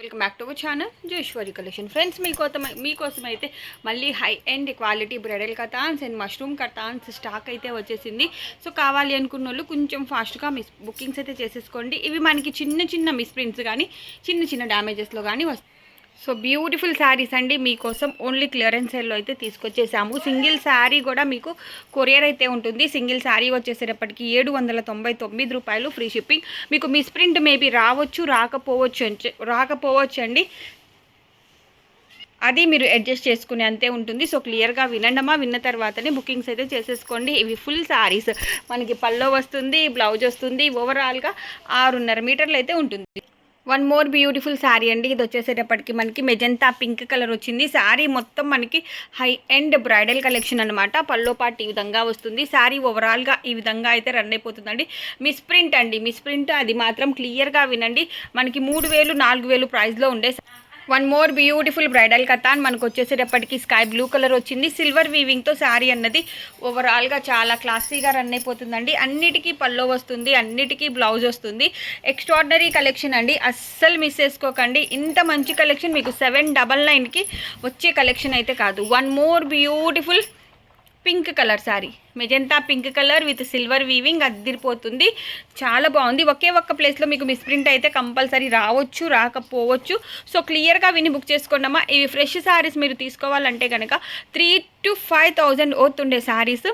Welcome back to our channel Joshwari collection. Friends మీకోసం మీకోసం అయితే మళ్ళీ high end quality bridal katans and mushroom katans stock అయితే వచ్చేసింది. సో కావాలి అనుకున్న వాళ్ళు కొంచెం ఫాస్ట్గా మిస్ బుకింగ్స్ అయితే చేసేసుకోండి. ఇవి మనకి చిన్న చిన్న మిస్ ప్రింట్స్ కానీ చిన్న చిన్న డ్యామేజెస్లో కానీ వస్తాయి సో బ్యూటిఫుల్ శారీస్ అండి మీకోసం ఓన్లీ క్లియరెన్స్ సేల్లో అయితే తీసుకొచ్చేసాము. సింగిల్ శారీ కూడా మీకు కొరియర్ అయితే ఉంటుంది. సింగిల్ శారీ వచ్చేసేటప్పటికి ఏడు వందల తొంభై తొమ్మిది రూపాయలు ఫ్రీ షిప్పింగ్. మీకు మిస్ప్రింట్ మేబీ రావచ్చు రాకపోవచ్చు రాకపోవచ్చు అండి అది మీరు అడ్జస్ట్ చేసుకునే అంతే ఉంటుంది. సో క్లియర్గా వినండమా విన్న తర్వాతనే బుకింగ్స్ అయితే చేసేసుకోండి. ఇవి ఫుల్ శారీస్. మనకి పల్లో వస్తుంది బ్లౌజ్ వస్తుంది. ఓవరాల్గా ఆరున్నర మీటర్లు అయితే ఉంటుంది. వన్ మోర్ బ్యూటిఫుల్ శారీ అండి. ఇది వచ్చేసేటప్పటికి మనకి మెజంతా పింక్ కలర్ వచ్చింది. శారీ మొత్తం మనకి హై ఎండ్ బ్రైడల్ కలెక్షన్ అనమాట పల్లో పాటు ఈ విధంగా వస్తుంది. శారీ ఓవరాల్గా ఈ విధంగా అయితే రన్ అయిపోతుందండి. మిస్ ప్రింట్ అండి. మిస్ ప్రింట్ అది మాత్రం క్లియర్గా వినండి. మనకి మూడు వేలు నాలుగు వేలు ప్రైస్లో ఉండే one more beautiful bridal katan మనకు వచ్చేసేటప్పటికి స్కై బ్లూ కలర్ వచ్చింది. సిల్వర్ వీవింగ్తో శారీ అన్నది ఓవరాల్గా చాలా క్లాసీగా రన్ అయిపోతుందండి. అన్నిటికీ పల్లో వస్తుంది అన్నిటికీ బ్లౌజ్ వస్తుంది. ఎక్స్ట్రాడినరీ కలెక్షన్ అండి. అస్సలు మిస్ చేసుకోకండి. ఇంత మంచి కలెక్షన్ మీకు సెవెన్ డబల్ నైన్కి వచ్చే కలెక్షన్ అయితే కాదు. One more beautiful pink colour sari. Magenta pink colour with silver weaving అద్దిరిపోతుంది. చాలా బాగుంది. ఒకే ఒక్క ప్లేస్లో మీకు మిస్ప్రింట్ అయితే కంపల్సరీ రావచ్చు రాకపోవచ్చు. సో క్లియర్గా విని బుక్ చేసుకోండమ్మా ఇవి ఫ్రెష్ శారీస్ మీరు తీసుకోవాలంటే కనుక త్రీ టు ఫైవ్ థౌజండ్ అవుతుండే శారీస్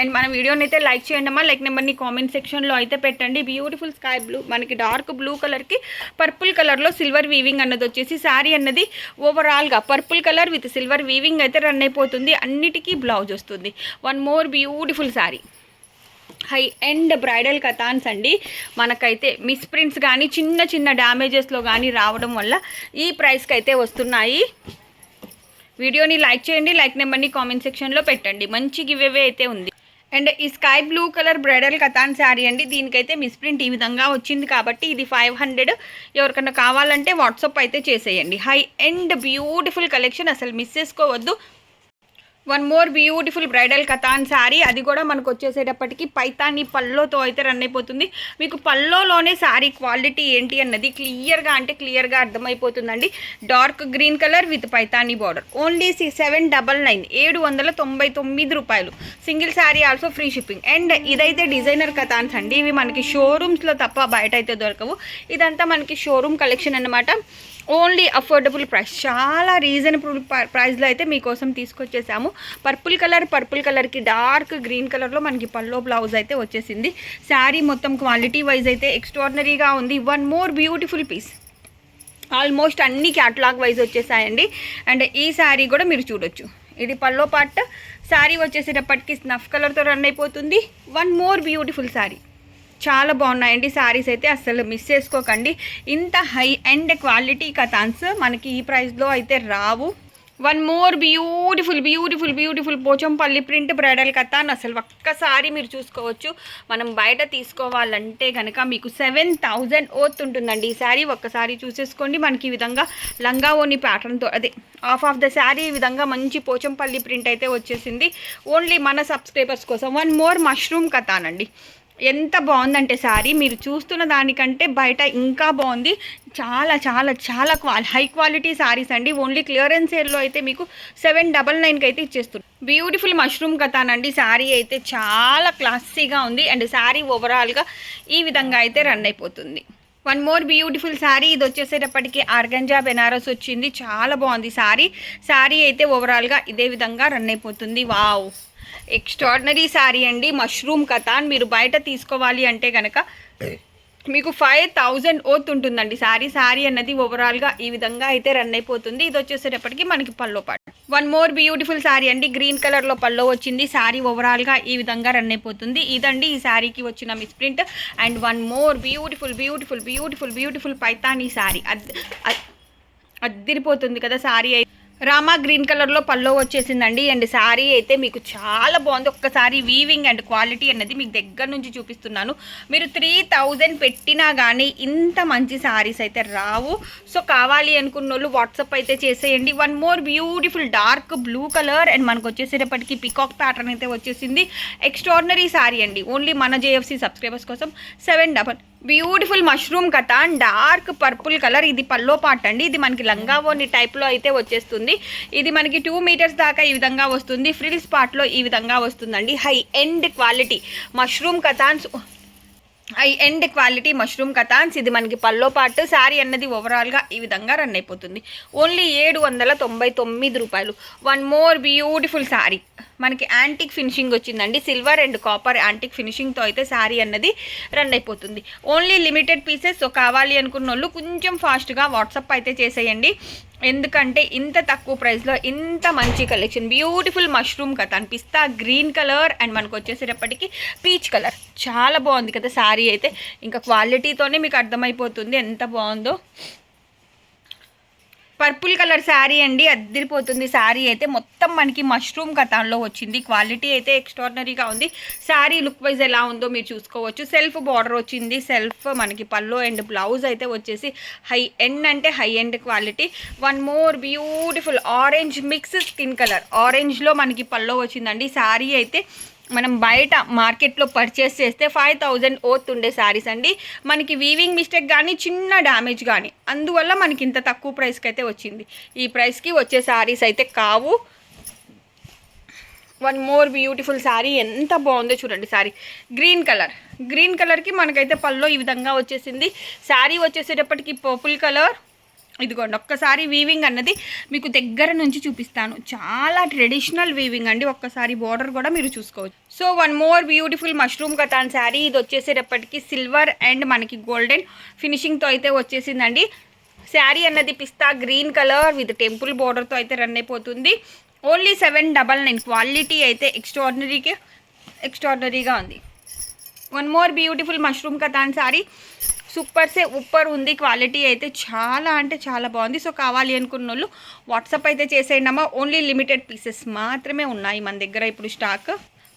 అండ్ మన వీడియోని అయితే లైక్ చేయండి అమ్మా. లైక్ నెంబర్ని కామెంట్ సెక్షన్లో అయితే పెట్టండి. బ్యూటిఫుల్ స్కై బ్లూ మనకి డార్క్ బ్లూ కలర్కి పర్పుల్ కలర్లో సిల్వర్ వీవింగ్ అన్నది వచ్చేసి శారీ అన్నది ఓవరాల్గా purple colour with silver weaving అయితే రన్ అయిపోతుంది. అన్నిటికీ బ్లౌజ్ వస్తుంది. One more beautiful sari high end bridal katans అండి. మనకైతే మిస్ ప్రింట్స్ కానీ చిన్న చిన్న డ్యామేజెస్లో కానీ రావడం వల్ల ఈ ప్రైస్కి అయితే వస్తున్నాయి. వీడియోని లైక్ చేయండి. లైక్ నెంబర్ని కామెంట్ సెక్షన్లో పెట్టండి. మంచి గివ్ అవే అయితే ఉంది. అండ్ ఈ sky blue colour bridal katan sari అండి. దీనికైతే మిస్ప్రింట్ ఈ విధంగా వచ్చింది కాబట్టి ఇది ఫైవ్ హండ్రెడ్. ఎవరికన్నా కావాలంటే వాట్సాప్ అయితే చేసేయండి. హై అండ్ బ్యూటిఫుల్ కలెక్షన్ అసలు మిస్ చేసుకోవద్దు. One more beautiful bridal katan sari. అది కూడా మనకు వచ్చేసేటప్పటికి పైతాని పల్లోతో అయితే రన్ అయిపోతుంది. మీకు పల్లోలోనే శారీ క్వాలిటీ ఏంటి అన్నది క్లియర్గా అంటే క్లియర్గా అర్థమైపోతుందండి. Dark green colour with Paithani border only C seven double nine ఏడు వందల తొంభై తొమ్మిది రూపాయలు. Single sari also free shipping and ఇదైతే డిజైనర్ కథాన్స్ అండి. ఇవి మనకి షోరూమ్స్లో తప్ప బయట అయితే దొరకవు. ఇదంతా మనకి షోరూమ్ కలెక్షన్ అన్నమాట. Only affordable price. చాలా రీజనబుల్ ప్రైస్లో అయితే మీకోసం తీసుకొచ్చేసాము. పర్పుల్ కలర్ పర్పుల్ కలర్కి డార్క్ గ్రీన్ కలర్లో మనకి పల్లో బ్లౌజ్ అయితే వచ్చేసింది. శారీ మొత్తం క్వాలిటీ వైజ్ అయితే ఎక్స్ట్రాడినరీగా ఉంది. One more beautiful piece. Almost అన్ని క్యాటలాగ్ వైజ్ వచ్చేసాయండి. అండ్ ఈ శారీ కూడా మీరు చూడొచ్చు. ఇది పల్లో పార్ట్. శారీ వచ్చేసేటప్పటికి స్నఫ్ కలర్తో రన్ అయిపోతుంది. One more beautiful sari. చాలా బాగున్నాయండి. శారీస్ అయితే అసలు మిస్ చేసుకోకండి. ఇంత హై అండ్ క్వాలిటీ కథాన్స్ మనకి ఈ ప్రైస్లో అయితే రావు. One more beautiful beautiful beautiful Pochampalli print bridal katan. అసలు ఒక్కసారి మీరు చూసుకోవచ్చు. మనం బయట తీసుకోవాలంటే కనుక మీకు సెవెన్ థౌజండ్ ఓత్ ఉంటుందండి ఈ శారీ ఒక్కసారి చూసేసుకోండి. మనకి ఈ విధంగా లంగా ఓని ప్యాటర్న్తో అదే హాఫ్ ఆఫ్ ద శారీ ఈ విధంగా మంచి పోచంపల్లి ప్రింట్ అయితే వచ్చేసింది. ఓన్లీ మన సబ్స్క్రైబర్స్ కోసం వన్ మోర్ మష్రూమ్ కథాన్ అండి ఎంత బాగుందంటే సారీ మీరు చూస్తున్న దానికంటే బయట ఇంకా బాగుంది. చాలా చాలా చాలా క్వాలి హై క్వాలిటీ సారీస్ అండి. ఓన్లీ క్లియరెన్స్ సేల్లో అయితే మీకు సెవెన్ డబల్ నైన్కి అయితే ఇచ్చేస్తుంది బ్యూటిఫుల్ మష్రూమ్ కథానండి. శారీ అయితే చాలా క్లాసీగా ఉంది. అండ్ శారీ ఓవరాల్గా ఈ విధంగా అయితే రన్ అయిపోతుంది. వన్ మోర్ బ్యూటిఫుల్ శారీ ఇది వచ్చేసేటప్పటికి ఆర్గంజా బెనారస్ వచ్చింది. చాలా బాగుంది శారీ శారీ అయితే ఓవరాల్గా ఇదే విధంగా రన్ అయిపోతుంది. వావ్! ఎక్స్ట్రాడినరీ శారీ అండి మష్రూమ్ కథాన్ మీరు బయట తీసుకోవాలి అంటే కనుక మీకు ఫైవ్ థౌజండ్ ఓత్ ఉంటుందండి. శారీ శారీ అన్నది ఓవరాల్గా ఈ విధంగా అయితే రన్ అయిపోతుంది. ఇది వచ్చేసేటప్పటికి మనకి పల్లో పాటు. వన్ మోర్ బ్యూటిఫుల్ శారీ అండి. గ్రీన్ కలర్లో పల్లో వచ్చింది. శారీ ఓవరాల్గా ఈ విధంగా రన్ అయిపోతుంది. ఇదండి ఈ శారీకి వచ్చిన misprint and one more beautiful beautiful beautiful beautiful Paithani sari. అద్- అద్దిరిపోతుంది కదా శారీ అయితే. రామా గ్రీన్ కలర్లో పల్లో వచ్చేసిందండి. అండ్ శారీ అయితే మీకు చాలా బాగుంది. ఒక్కసారి వీవింగ్ అండ్ క్వాలిటీ అన్నది మీకు దగ్గర నుంచి చూపిస్తున్నాను. మీరు త్రీ థౌజండ్ పెట్టినా కానీ ఇంత మంచి శారీస్ అయితే రావు. సో కావాలి అనుకున్న వాళ్ళు వాట్సాప్ అయితే చేసేయండి. One more beautiful dark blue colour and మనకు వచ్చేసేటప్పటికి పికాక్ ప్యాటర్న్ అయితే వచ్చేసింది. ఎక్స్ట్రాడినరీ శారీ అండి. ఓన్లీ మన జేఎఫ్సీ సబ్స్క్రైబర్స్ కోసం seven double beautiful mushroom katan dark purple colour ఇది పల్లో పార్ట్ అండి. ఇది మనకి లంగావోని టైప్లో అయితే వచ్చేస్తుంది. ఇది మనకి టూ మీటర్స్ దాకా ఈ విధంగా వస్తుంది. ఫ్రిల్స్ పార్ట్లో ఈ విధంగా వస్తుందండి. High end quality mushroom katans. High end quality mushroom katans. ఇది మనకి పల్లో పాటు శారీ అన్నది ఓవరాల్గా ఈ విధంగా రన్ అయిపోతుంది. ఓన్లీ ఏడు వందల తొంభై తొమ్మిది రూపాయలు. వన్ మోర్ బ్యూటిఫుల్ శారీ మనకి యాంటిక్ ఫినిషింగ్ వచ్చిందండి. సిల్వర్ అండ్ కాపర్ యాంటిక్ ఫినిషింగ్తో అయితే శారీ అన్నది రన్ అయిపోతుంది. ఓన్లీ లిమిటెడ్ పీసెస్ కావాలి అనుకున్న వాళ్ళు కొంచెం ఫాస్ట్గా వాట్సాప్ అయితే చేసేయండి. ఎందుకంటే ఇంత తక్కువ ప్రైస్లో ఇంత మంచి కలెక్షన్ బ్యూటిఫుల్ మష్రూమ్ కదా పిస్తా గ్రీన్ కలర్ అండ్ మనకు వచ్చేసేటప్పటికి పీచ్ కలర్ చాలా బాగుంది కదా శారీ అయితే. ఇంకా క్వాలిటీతోనే మీకు అర్థమైపోతుంది ఎంత బాగుందో. పర్పుల్ కలర్ శారీ అండి అద్దరిపోతుంది శారీ అయితే. మొత్తం మనకి మష్రూమ్ కథాల్లో వచ్చింది. క్వాలిటీ అయితే ఎక్స్ట్రాడినరీగా ఉంది. శారీ లుక్ వైజ్ ఎలా ఉందో మీరు చూసుకోవచ్చు. సెల్ఫ్ బార్డర్ వచ్చింది. సెల్ఫ్ మనకి పల్లో అండ్ బ్లౌజ్ అయితే వచ్చేసి హై ఎండ్ అంటే high end quality. One more beautiful orange mix skin colour ఆరెంజ్లో మనకి పల్లో వచ్చిందండి. శారీ అయితే మనం బయట మార్కెట్లో పర్చేస్ చేస్తే ఫైవ్ థౌజండ్ ఓత్ ఉండే శారీస్ అండి. మనకి వీవింగ్ మిస్టేక్ కానీ చిన్న డ్యామేజ్ కానీ అందువల్ల మనకి ఇంత తక్కువ ప్రైస్కి అయితే వచ్చింది. ఈ ప్రైస్కి వచ్చే శారీస్ అయితే కావు. వన్ మోర్ బ్యూటిఫుల్ శారీ ఎంత బాగుందో చూడండి శారీ గ్రీన్ కలర్ గ్రీన్ కలర్కి మనకైతే పల్లో ఈ విధంగా వచ్చేసింది. శారీ వచ్చేసేటప్పటికి పర్పుల్ కలర్ ఇదిగోండి ఒక్కసారి వీవింగ్ అన్నది మీకు దగ్గర నుంచి చూపిస్తాను. చాలా ట్రెడిషనల్ వీవింగ్ అండి ఒక్కసారి బార్డర్ కూడా మీరు చూసుకోవచ్చు. So one more beautiful mushroom katan sari ఇది వచ్చేసేటప్పటికి సిల్వర్ అండ్ మనకి గోల్డెన్ ఫినిషింగ్తో అయితే వచ్చేసిందండి. శారీ అన్నది pista green colour with temple బార్డర్తో అయితే రన్ అయిపోతుంది. Only seven double nine quality అయితే ఎక్స్ట్రాడినరీకి ఎక్స్ట్రాడినరీగా ఉంది. One more beautiful mushroom katan sari super సే ఉప్పర్ ఉంది క్వాలిటీ అయితే చాలా అంటే చాలా బాగుంది. సో కావాలి అనుకున్న వాళ్ళు వాట్సాప్ అయితే చేసేయండి అమ్మా ఓన్లీ లిమిటెడ్ పీసెస్ మాత్రమే ఉన్నాయి మన దగ్గర ఇప్పుడు స్టాక్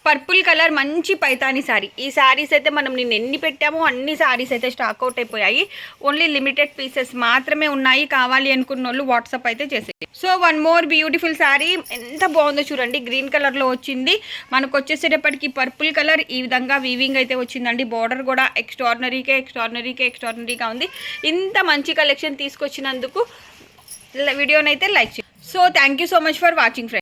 పర్పుల్ కలర్ మంచి పైతాని శారీ ఈ శారీస్ అయితే మనం నేను ఎన్ని పెట్టామో అన్ని శారీస్ అయితే స్టాక్ అవుట్ అయిపోయాయి. ఓన్లీ లిమిటెడ్ పీసెస్ మాత్రమే ఉన్నాయి కావాలి అనుకున్న వాళ్ళు వాట్సాప్ అయితే చేసేది so one more beautiful sari ఎంత బాగుందో చూడండి. గ్రీన్ కలర్లో వచ్చింది. మనకు వచ్చేసేటప్పటికి పర్పుల్ కలర్. ఈ విధంగా వీవింగ్ అయితే వచ్చిందండి. బార్డర్ కూడా ఎక్స్ట్రాడినరీకే ఎక్స్ట్రాడినరీకే ఎక్స్ట్రాడినరీగా ఉంది. ఇంత మంచి కలెక్షన్ తీసుకొచ్చినందుకు వీడియోనైతే లైక్ చేయండి. So thank you so much for watching friends